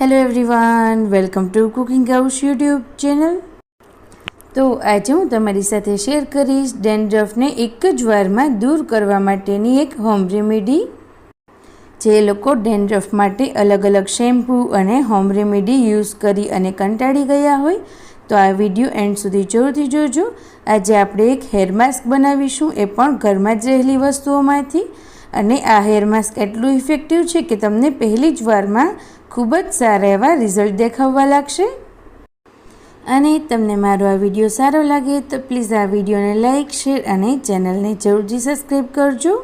Hello everyone welcome to cooking house YouTube channel તો આજે હું તમારી સાથે શેર કરીશ ડેન્ડ્રફને એક જ વારમાં દૂર કરવા માટેની એક હોમ રેમેડી જે લોકો ડેન્ડ્રફ માટે અલગ અલગ શેમ્પૂ અને હોમ રેમેડી યુઝ કરી અને કંટાળી ગયા હોય, તો આ વીડિયો એન્ડ સુધી જરૂરથી જોજો. આજે આપણે એક હેર માસ્ક બનાવીશું, એ પણ ઘરમાં જ રહેલી વસ્તુઓમાંથી. અને આ હેર માસ્ક એટલું ઇફેક્ટિવ છે કે તમને પહેલી જ વારમાં ખૂબ જ સારા એવા રિઝલ્ટ દેખાવવા લાગશે. અને તમને મારો આ વીડિયો સારો લાગે તો પ્લીઝ આ વિડીયોને લાઇક શેર અને ચેનલને જરૂરથી સબસ્ક્રાઈબ કરજો.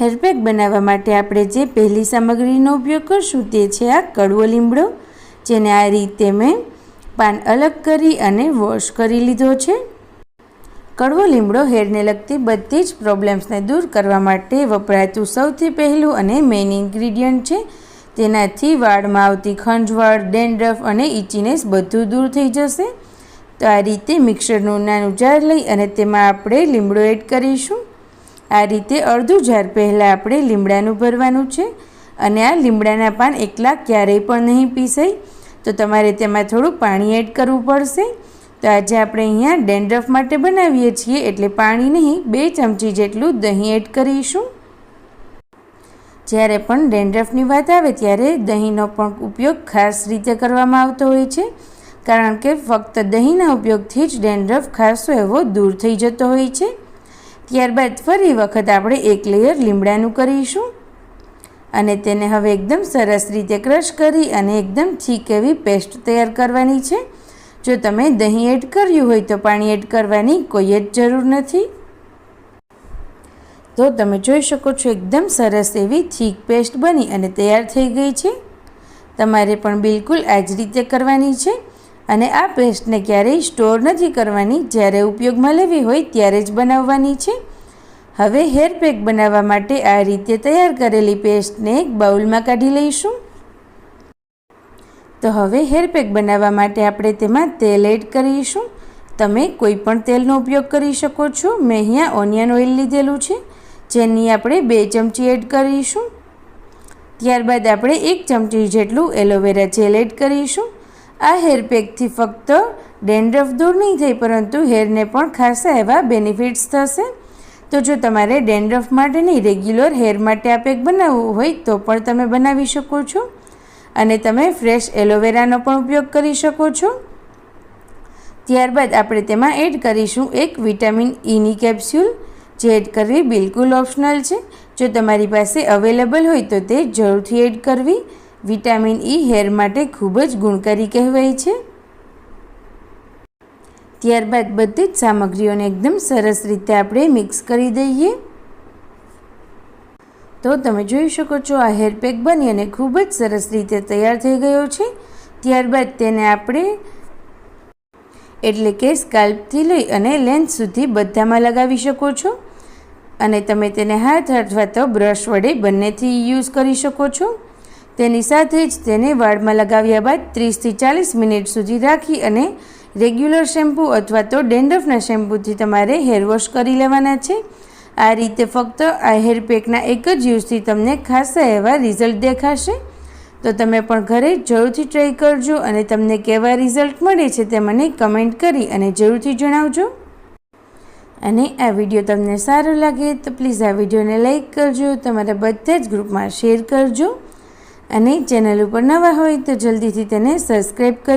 હેરપેક બનાવવા માટે આપણે જે પહેલી સામગ્રીનો ઉપયોગ કરશું તે છે આ કડવો લીમડો, જેને આ રીતે મેં પાન અલગ કરી અને વોશ કરી લીધો છે. કડવો લીમડો હેરને લગતી બધી જ પ્રોબ્લેમ્સને દૂર કરવા માટે વપરાતું સૌથી પહેલું અને મેઇન ઇન્ગ્રીડિયન્ટ છે. તેનાથી વાળમાં આવતી ખંજવાળ, ડેન્ડ્રફ અને ઇચીનેસ બધું દૂર થઈ જશે. તો આ રીતે મિક્સરનું નાનું જાર લઈ અને તેમાં આપણે લીમડો એડ કરીશું. આ રીતે અડધું જાર પહેલાં આપણે લીમડાનું ભરવાનું છે અને આ લીમડાના પાન એકલા ક્યારેય પણ નહીં પીસાય. તો તમારે તેમાં થોડું પાણી એડ કરવું પડશે. તો આજે આપણે અહીંયા ડેન્ડ્રફ માટે બનાવીએ છીએ, એટલે પાણી નહીં, બે ચમચી જેટલું દહીં એડ કરીશું. જ્યારે પણ ડેન્ડ્રફની વાત આવે ત્યારે દહીંનો પણ ઉપયોગ ખાસ રીતે કરવામાં આવતો હોય છે, કારણ કે ફક્ત દહીંના ઉપયોગથી જ ડેન્ડ્રફ ખાસો એવો દૂર થઈ જતો હોય છે. ત્યારબાદ ફરી વખત આપણે એક લેયર લીમડાનું કરીશું. અને તેને હવે એકદમ સરસ રીતે ક્રશ કરી અને એકદમ ઠીક એવી પેસ્ટ તૈયાર કરવાની છે. જો તમે દહીં એડ કર્યું હોય તો પાણી એડ કરવાની કોઈ જ જરૂર નથી. તો તમે જોઈ શકો છો એકદમ સરસ એવી થીક પેસ્ટ બની અને તૈયાર થઈ ગઈ છે. તમારે પણ બિલકુલ આ જ રીતે કરવાની છે અને આ પેસ્ટને ક્યારેય સ્ટોર નથી કરવાની. જ્યારે ઉપયોગમાં લેવી હોય ત્યારે જ બનાવવાની છે. હવે હેર પેક બનાવવા માટે આ રીતે તૈયાર કરેલી પેસ્ટને એક બાઉલમાં કાઢી લઈશું. તો હવે હેર પેક બનાવવા માટે આપણે તેમાં તેલ એડ કરીશું. તમે કોઈ પણ તેલનો ઉપયોગ કરી શકો છો. મેં અહીંયા ઓનિયન ઓઇલ લીધેલું છે, જેની આપણે બે ચમચી એડ કરીશું. ત્યારબાદ આપણે એક ચમચી જેટલું એલોવેરા જેલ એડ કરીશું. આ હેર પેકથી ફક્ત ડેન્ડ્રફ દૂર નહીં થાય, પરંતુ હેરને પણ ખાસા એવા બેનિફિટ્સ થશે. તો જો તમારે ડેન્ડ્રફ માટે નહીં રેગ્યુલર હેર માટે આ પેક બનાવવું હોય, તો પણ તમે બનાવી શકો છો. અને તમે ફ્રેશ એલોવેરાનો પણ ઉપયોગ કરી શકો છો. ત્યારબાદ આપણે તેમાં એડ કરીશું એક વિટામિન ઈની કેપ્સ્યુલ, જે એડ કરવી બિલકુલ ઓપ્શનલ છે. જો તમારી પાસે અવેલેબલ હોય તો તે જરૂરથી એડ કરવી. વિટામિન ઈ હેર માટે ખૂબ જ ગુણકારી કહેવાય છે. ત્યારબાદ બધી જ સામગ્રીઓને એકદમ સરસ રીતે આપણે મિક્સ કરી દઈએ. તો તમે જોઈ શકો છો આ હેર પેક બની અને ખૂબ જ સરસ રીતે તૈયાર થઈ ગયો છે. ત્યારબાદ તેને આપણે એટલે કે સ્કાલ્પથી લઈ અને લેન્થ સુધી બધામાં લગાવી શકો છો. અને તમે તેને હાથ અથવા તો બ્રશ વડે બંનેથી યુઝ કરી શકો છો. તેની સાથે જ તેને વાળમાં લગાવ્યા બાદ ત્રીસથી ચાલીસ મિનિટ સુધી રાખી અને રેગ્યુલર શેમ્પૂ અથવા તો ડેન્ડ્રફના શેમ્પૂથી તમારે હેર વોશ કરી લેવાના છે. આ રીતે ફક્ત આ હેર પેકના એક જ યુઝથી તમને ખાસા એવા રિઝલ્ટ દેખાશે. તો તમે પણ ઘરે જરૂરથી ટ્રાય કરજો અને તમને કેવા રિઝલ્ટ મળે છે તે મને કમેન્ટ કરી અને જરૂરથી જણાવજો. અને આ વીડિયો તમને સારો લાગે તો પ્લીઝ આ વિડીયોને લાઇક કરજો, તમારા બધા જ ગ્રુપમાં શેર કરજો. અને ચેનલ ઉપર નવા હોય તો જલ્દીથી તેને સબસ્ક્રાઈબ કરી